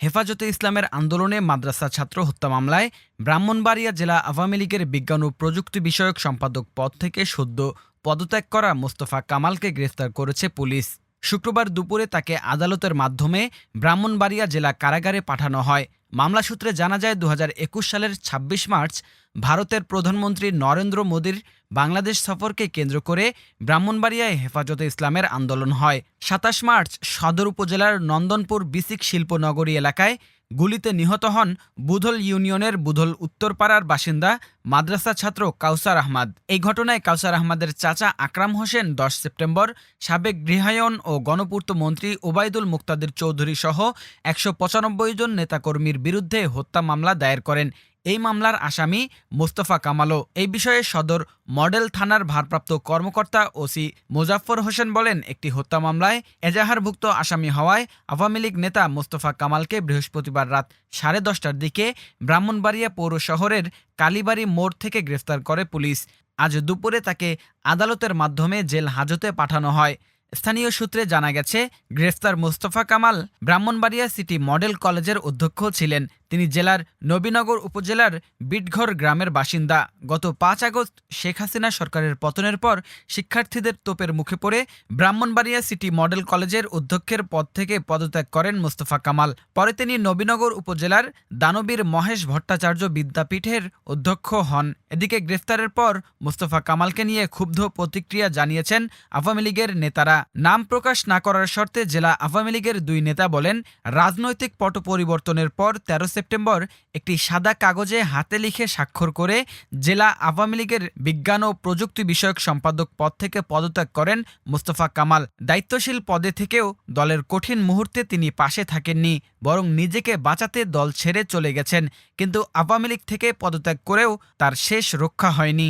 হেফাজতে ইসলামের আন্দোলনে মাদ্রাসা ছাত্র হত্যা মামলায় ব্রাহ্মণবাড়িয়া জেলা আওয়ামী লীগের বিজ্ঞান ও প্রযুক্তি বিষয়ক সম্পাদক পদ থেকে সদ্য পদত্যাগ করা মোস্তফা কামালকে গ্রেফতার করেছে পুলিশ। শুক্রবার দুপুরে তাকে আদালতের মাধ্যমে ব্রাহ্মণবাড়িয়া জেলা কারাগারে পাঠানো হয়। মামলা সূত্রে জানা যায় দু হাজার একুশ সালের ২৬ মার্চ ভারতের প্রধানমন্ত্রী নরেন্দ্র মোদীর বাংলাদেশ সফরকে কেন্দ্র করে ব্রাহ্মণবাড়িয়ায় হেফাজতে ইসলামের আন্দোলন হয়। সাতাশ মার্চ সদর উপজেলার নন্দনপুর বিসিক শিল্পনগরী এলাকায় গুলিতে নিহত হন বুধল ইউনিয়নের বুধল উত্তরপাড়ার বাসিন্দা মাদ্রাসা ছাত্র কাউসার আহমাদ। এই ঘটনায় কাউসার আহমাদের চাচা আকরাম হোসেন দশ সেপ্টেম্বর, সাবেক গৃহায়ন ও গণপূর্ত মন্ত্রী ওবায়দুল মুক্তাদির চৌধুরী সহ একশো পঁচানব্বই জন নেতাকর্মীর বিরুদ্ধে হত্যা মামলা দায়ের করেন। এই মামলার আসামি মোস্তফা কামালও। এই বিষয়ে সদর মডেল থানার ভারপ্রাপ্ত কর্মকর্তা ওসি মোজাফফর হোসেন বলেন, একটি হত্যা মামলায় এজাহারভুক্ত আসামি হওয়ায় আওয়ামী লীগ নেতা মোস্তফা কামালকে বৃহস্পতিবার রাত সাড়ে দশটার দিকে ব্রাহ্মণবাড়িয়া পৌর শহরের কালীবাড়ি মোড় থেকে গ্রেফতার করে পুলিশ। আজ দুপুরে তাকে আদালতের মাধ্যমে জেল হাজতে পাঠানো হয়। স্থানীয় সূত্রে জানা গেছে, গ্রেফতার মোস্তফা কামাল ব্রাহ্মণবাড়িয়া সিটি মডেল কলেজের অধ্যক্ষ ছিলেন। তিনি জেলার নবীনগর উপজেলার বিটঘর গ্রামের বাসিন্দা। গত পাঁচ আগস্ট শেখ হাসিনা সরকারের পতনের পর শিক্ষার্থীদের তোপের মুখে পড়ে ব্রাহ্মণবাড়িয়া সিটি মডেল কলেজের অধ্যক্ষের পদ থেকে পদত্যাগ করেন মোস্তফা কামাল। পরে তিনি নবীনগর উপজেলার দানবীর মহেশ ভট্টাচার্য বিদ্যাপীঠের অধ্যক্ষ হন। এদিকে গ্রেফতারের পর মোস্তফা কামালকে নিয়ে ক্ষুব্ধ প্রতিক্রিয়া জানিয়েছেন আওয়ামী লীগের নেতারা। নাম প্রকাশ না করার শর্তে জেলা আওয়ামী লীগের দুই নেতা বলেন, রাজনৈতিক পট পরিবর্তনের পর তেরো সেপ্টেম্বর একটি সাদা কাগজে হাতে লিখে স্বাক্ষর করে জেলা আওয়ামী লীগের বিজ্ঞান ও প্রযুক্তি বিষয়ক সম্পাদক পদ থেকে পদত্যাগ করেন মোস্তফা কামাল। দায়িত্বশীল পদে থেকেও দলের কঠিন মুহূর্তে তিনি পাশে থাকেননি, বরং নিজেকে বাঁচাতে দল ছেড়ে চলে গেছেন। কিন্তু আওয়ামী লীগ থেকে পদত্যাগ করেও তার শেষ রক্ষা হয়নি।